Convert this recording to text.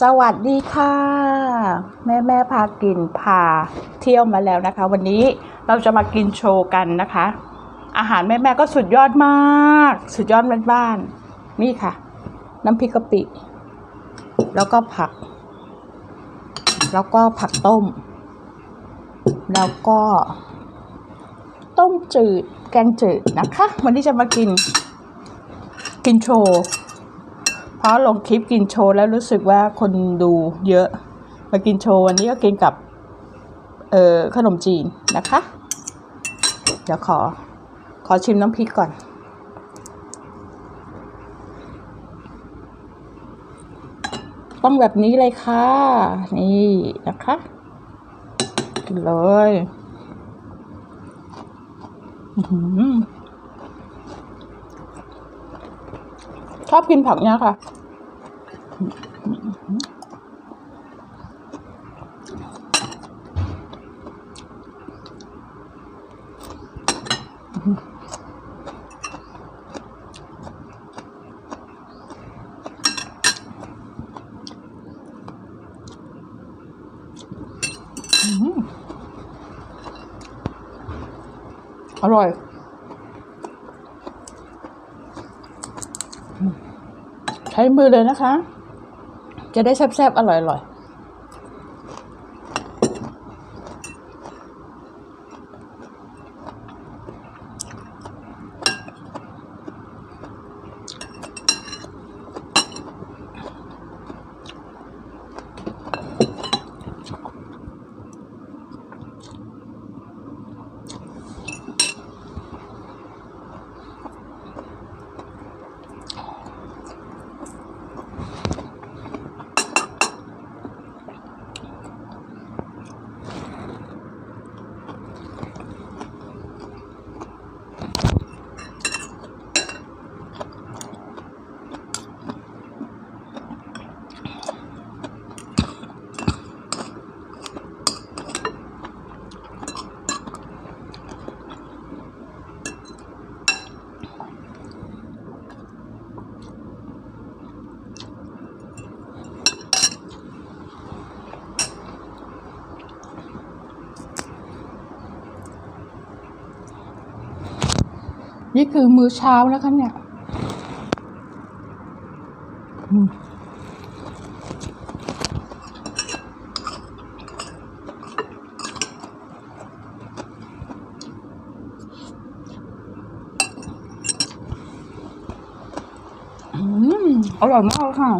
สวัสดีค่ะ แม่แม่พากินพาเที่ยวมาแล้วนะคะ วันนี้เราจะมากินโชว์กันนะคะ อาหารแม่แม่ก็สุดยอดมาก สุดยอดบ้านๆนี่ค่ะ น้ำพริกกะปิ แล้วก็ผัก แล้วก็ผักต้ม แล้วก็ ต้มจืดแกงจืดนะคะ วันนี้จะมากิน กินโชว์ ราะลงคลิปกินโชว์แล้วรู้สึกว่าคนดูเยอะ มากินโชว์วันนี้ก็กินกับ เอ่อขนมจีนนะคะ เดี๋ยวขอ ขอชิมน้ำพริกก่อน ต้องแบบนี้เลยค่ะ นี่นะคะ กินเลยหือชอบกินผักเนี้ยค่ะ อร่อย ใช้มือเลยนะคะ จะได้แซ่บๆ อร่อยๆ นี่คือมื้อเช้าแล้วคะเนี่ยอืมอร่อยมากค่ะ